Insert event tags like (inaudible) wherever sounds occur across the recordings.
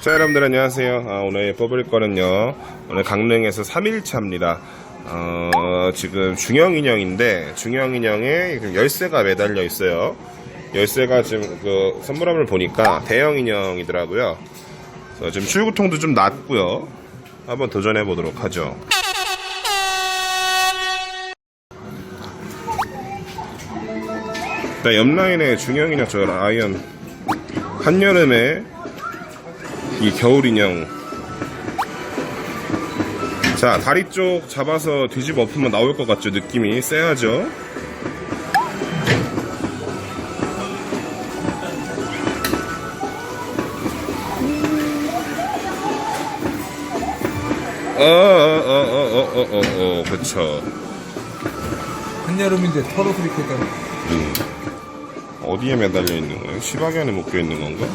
자 여러분들 안녕하세요. 아, 오늘 뽑을 거는요. 오늘 강릉에서 3일차입니다. 어, 지금 중형인형인데 중형인형에 그 열쇠가 매달려 있어요. 열쇠가 지금 그 선물함을 보니까 대형 인형이더라고요. 그래서 지금 출구통도 좀 낮고요. 한번 도전해 보도록 하죠 일단 옆라인에 중형 인형 저 아이언. 한여름에 이 겨울 인형. 자 다리 쪽 잡아서 뒤집어 엎으면 나올 것 같죠? 느낌이 세하죠? 어어어어어어어 어, 어, 어, 그쵸. 한여름인데 털어 그리니까 음. 어디에 매달려 있는 거예요? 시바견에 묶여 있는 건가?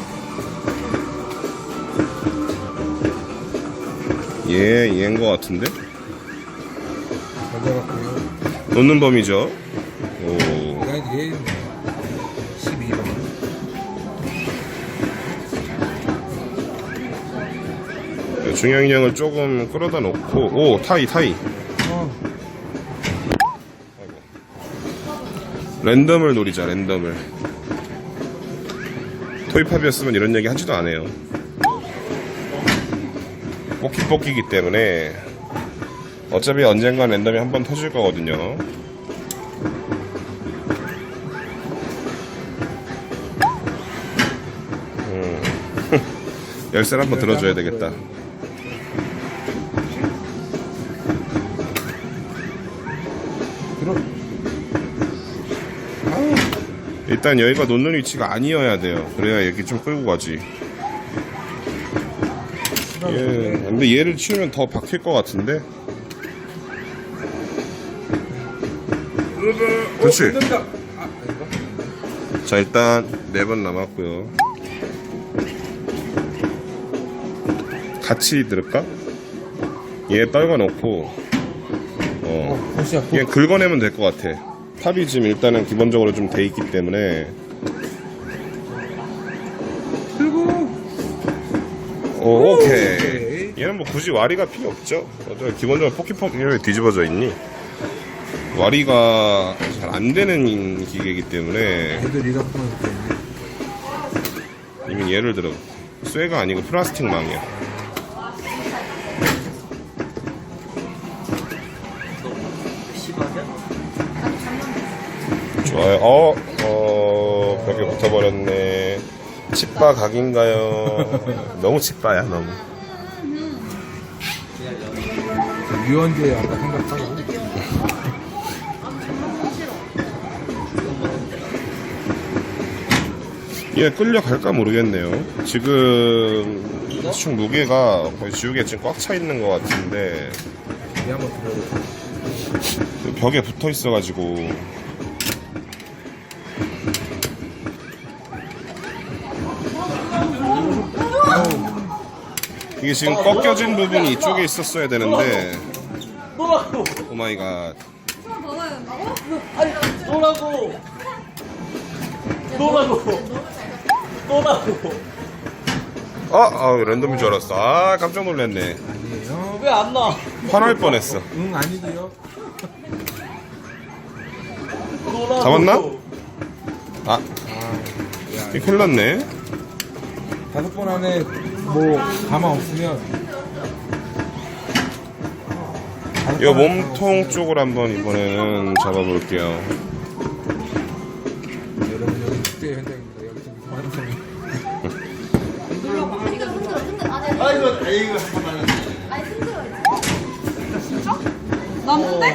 얘, 얘인 것 같은데? 잘 잡았고요. 놓는 범위죠. 오. 내가 얘 12번. 중형 인형을 조금 끌어다 놓고, 오, 타이, 타이. 어, 랜덤을 노리자, 랜덤을. 토이팝이었으면 이런 얘기 하지도 않아요. 뽑기 뽑기기 때문에 어차피 언젠간 랜덤이 한 번 터질 거거든요. 음. (laughs) 열쇠를 한번 들어줘야 되겠다. 일단 여기가 놓는 위치가 아니어야 돼요. 그래야 이렇게 좀 끌고 가지. 예, 근데 얘를 치우면 더 박힐 것 같은데? 그렇지. 자, 일단 네 번 남았고요. 같이 들을까? 얘 떨궈 놓고, 어, 어. 그냥 긁어내면 될 것 같아. 탑이 지금 일단은 기본적으로 좀 돼 있기 때문에, 들고. 오, 오케이. 얘는 뭐 굳이 와리가 필요 없죠. 기본적으로 포키폰이 왜 뒤집어져 있니? 와리가 잘 안 되는 기계이기 때문에 애들. 이미 예를 들어 쇠가 아니고 플라스틱 망이야. 좋아요. 어, 어, 벽에 붙어버렸네. 칩바 각인가요? 너무 칩바야, 너무. 유언제 아까 생각하고. 얘 끌려갈까 모르겠네요. 지금 총 무게가 거의 지우개 지금 꽉 차 있는 것 같은데 얘 한번 들어보자. 그 벽에 붙어 있어가지고 이게 지금 꺾여진 부분이 이쪽에 있었어야 되는데. 오마이갓. 아니 또라고? 또라고? 또라고? 아, 아 랜덤인 줄 알았어. 아 깜짝 놀랐네. 아니에요. 왜 안 나? 화날 뻔했어. 응, 아니고요. 잡았나? 아. 아, 야, 이게 큰일 났네. 다섯 번 안에 뭐 가만 없으면. 안에 몸통 쪽을 한번 이번에는 잡아볼게요 여러분 여기 축제 현장입니다. 여기 좀 이상한 사람이. 아이고 아이고 잠깐만 났는데?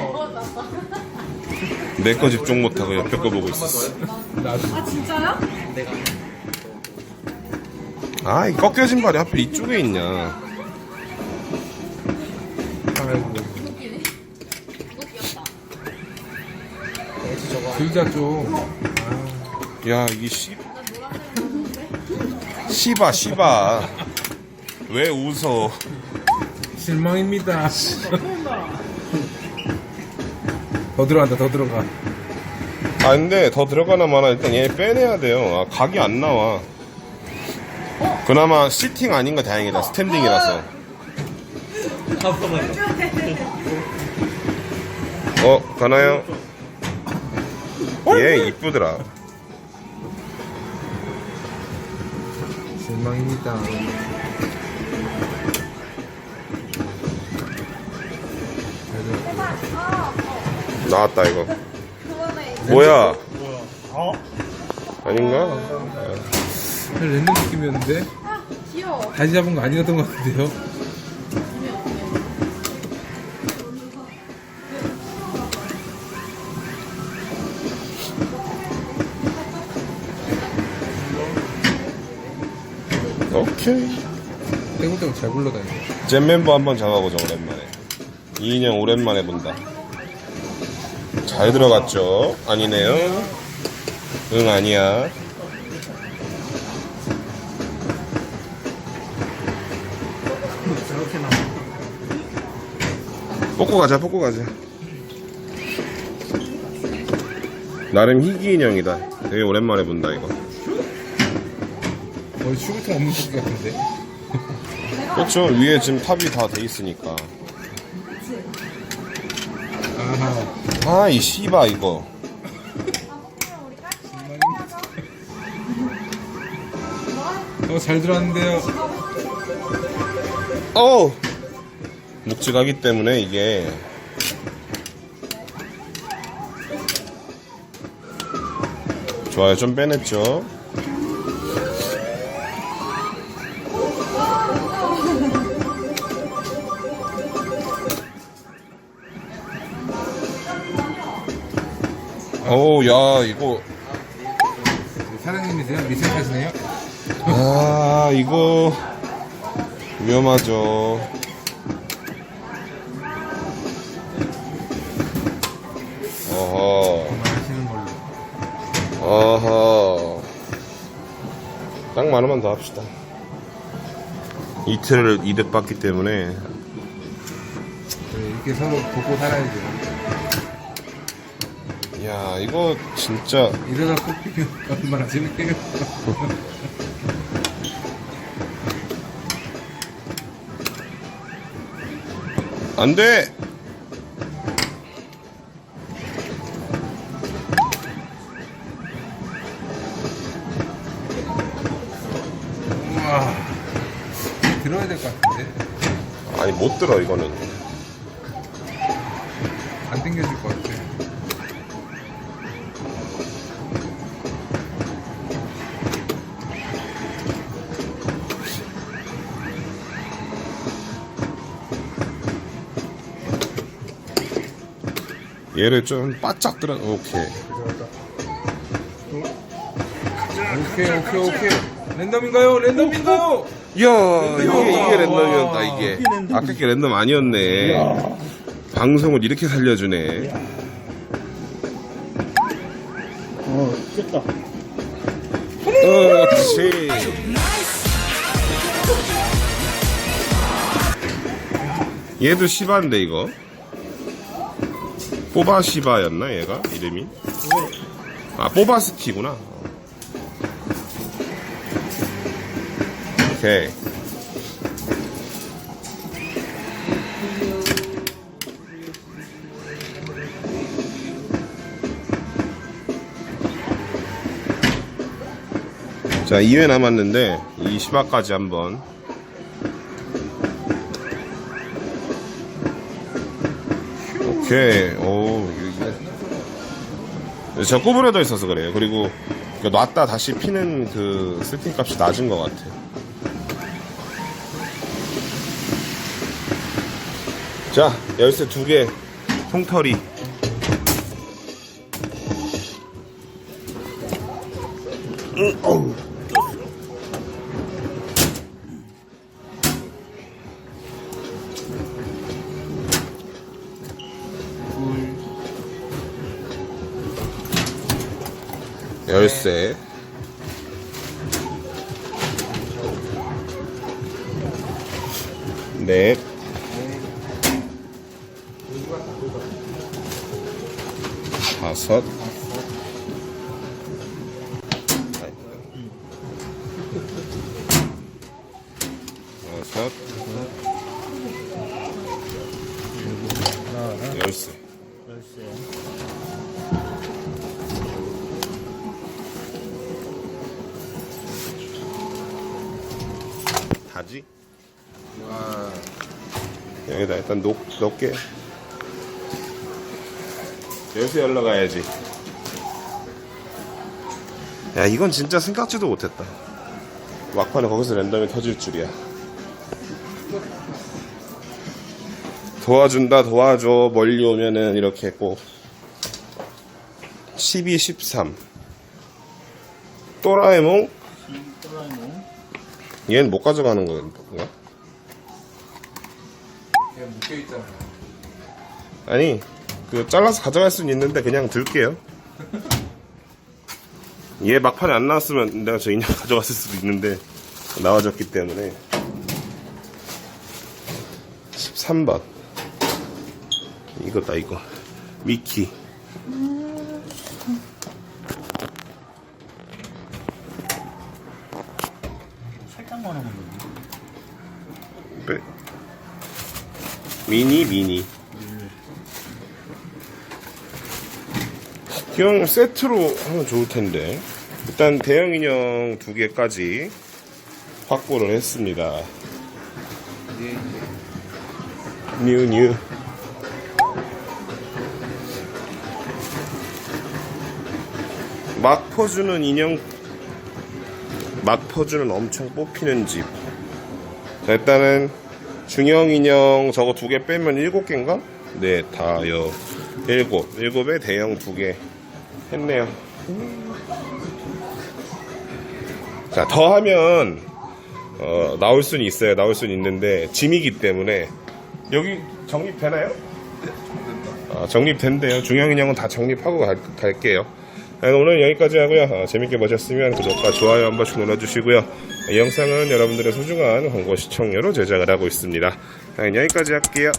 내 거 집중 못하고 옆에 거 보고 있었어 아 진짜요? 아, 이 꺾여진 발이 하필 이쪽에 있냐. 아이고. 들자 좀. 야, 이게 씨. 씨바, 씨바. 왜 웃어? 실망입니다. 더 들어간다 더 들어가 아 근데 더 들어가나 마나 일단 얘 빼내야 돼요 아 각이 안 나와 그나마 시팅 아닌 거 다행이다 스탠딩이라서 잠깐만요. 어 가나요? 얘 이쁘더라 실망입니다 나왔다 이거 뭐야 어? 아닌가? 랜덤 느낌이었는데 귀여워. 다시 잡은 거 아니었던 것 같은데요. 오케이. 떼굴떼굴 잘 굴러다니네 잼 멤버 한번 잡아보자 오랜만에. 이 인형 오랜만에 본다. 잘 들어갔죠? 아니네요. 응 아니야 저렇게 나. 뽑고 가자 뽑고 가자. 나름 희귀 인형이다. 되게 오랜만에 본다 이거. 거의 슈구통 없는 토끼 같은데? 그렇죠. 위에 지금 탑이 다 돼 있으니까. 아하. 아이 씨바 이거. 어잘 들어왔는데요. 어우 묵직하기 때문에 이게 좋아요 좀 빼냈죠 어우 야 이거 사장님이세요? 미생하시네요? 아 이거 위험하죠 딱 만원만 더 합시다. 이틀을 이득 봤기 때문에. 네, 이렇게 서로 돕고 살아야죠. 야 이거 진짜. 이러다 뽑히면 얼마나 재밌겠요. 안돼 들어야 될 것 같은데. 아니 못 들어 이거는. 안 당겨질 것 같아. 얘를 좀 바짝 들어 오케이. 오케이 오케이 오케이. 랜덤인가요? 랜덤인가요? 이야. 이게 이게 랜덤이었다 이게? 아까 게 랜덤 아니었네. 방송을 이렇게 살려주네. 어, 쨌다. 어, 그렇지 얘도 시바인데 이거? 뽀바 시바였나 얘가? 이름이? 아 뽀바스키구나 오케이. 자 2회 남았는데 이 시바까지 한번. 오케이. 오 제가 구부려져 있어서 그래요. 그리고 놨다 다시 피는 그 세팅 값이 낮은 것 같아요 자 열쇠 두 개 통털이 응, 어우. 열쇠 넷 다섯 여섯 열세 열쇠. 다지? 여기다 일단 녹, 넣게 열쇠 열러 가야지. 야 이건 진짜 생각지도 못했다. 막판에 거기서 랜덤이 터질 줄이야. 도와준다 도와줘. 멀리 오면은 이렇게 꼭. 12, 13 또라에몽 또라이몽. 얘는 못 가져가는 건가? 그냥 묶여있잖아. 아니 그 잘라서 가져갈 수는 있는데 그냥 들게요. 얘 막판에 안 나왔으면 내가 저 인형 (laughs) 가져갔을 수도 있는데 나와줬기 때문에. 13번. 이거다 이거. 미키. 살짝만 하면 돼. 네. 미니 미니 형 세트로 하면 좋을 텐데. 일단 대형 인형 두 개까지 확보를 했습니다. 뉴 뉴. 막 퍼주는 인형 막 퍼주는 엄청 뽑히는 집. 자, 일단은 중형 인형 저거 두 개 빼면 일곱 개인가? 네, 다, 여, 일곱. 일곱에 대형 두 개 했네요. 자, 더 하면, 어, 나올 수는 있어요. 나올 수는 있는데, 짐이기 때문에, 여기 정립되나요? 아, 정립된대요. 중형 인형은 다 정립하고 갈, 갈게요. 네, 오늘 여기까지 하고요. 어, 재밌게 보셨으면 구독과 좋아요 한 번씩 눌러주시고요. 이 영상은 여러분들의 소중한 광고 시청료로 제작을 하고 있습니다. 네, 여기까지 할게요.